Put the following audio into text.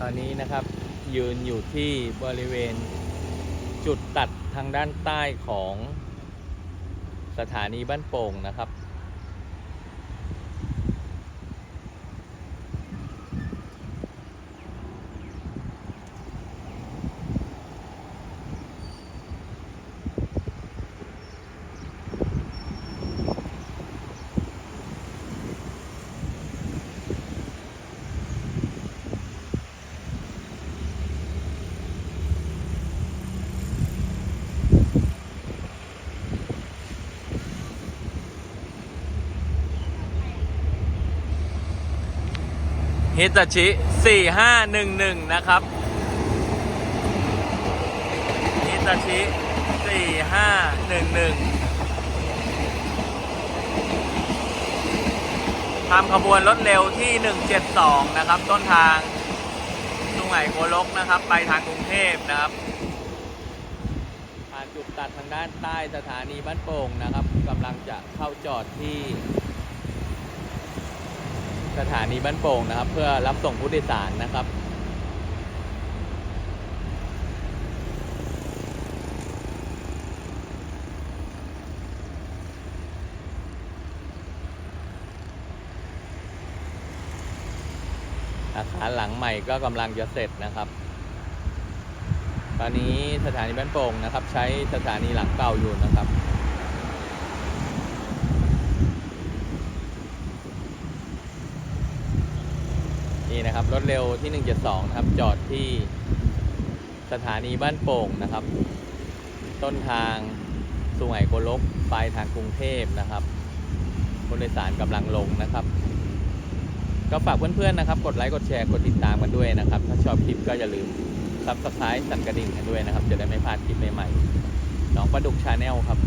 ตอนนี้นะครับยืนอยู่ที่บริเวณจุดตัดทางด้านใต้ของสถานีบ้านโป่งนะครับ ฮิตาชิ 4511 นะครับฮิตาชิ 4511 ทำขบวนรถเร็วที่ 172 นะครับ ต้นทางสุไหงโกลกนะครับ ไปทางกรุงเทพนะครับ ผ่านจุดตัดทางด้านใต้สถานีบ้านโป่งนะครับกำลังจะเข้าจอดที่ สถานีบ้านโป่งนะครับ เพื่อรับส่งผู้โดยสารนะครับอาคารหลังใหม่ก็กำลังจะเสร็จนะครับ ตอนนี้สถานีบ้านโป่งนะครับ ใช้สถานีหลังเก่าอยู่นะครับ นี่นะครับรถเร็วที่ 172 นะครับ จอดที่สถานีบ้านโป่งนะครับ ต้นทางสุไหงโกลกปลายทางกรุงเทพนะครับผู้โดยสารกำลังลงนะครับ ก็ฝากเพื่อนๆนะครับ กดไลค์กดแชร์กดติดตามกันด้วยนะครับ ถ้าชอบคลิปก็อย่าลืมซับสไครต์สั่นกระดิ่งกันด้วยนะครับ จะได้ไม่พลาดคลิปใหม่ๆน้องประดุกชาแนลครับ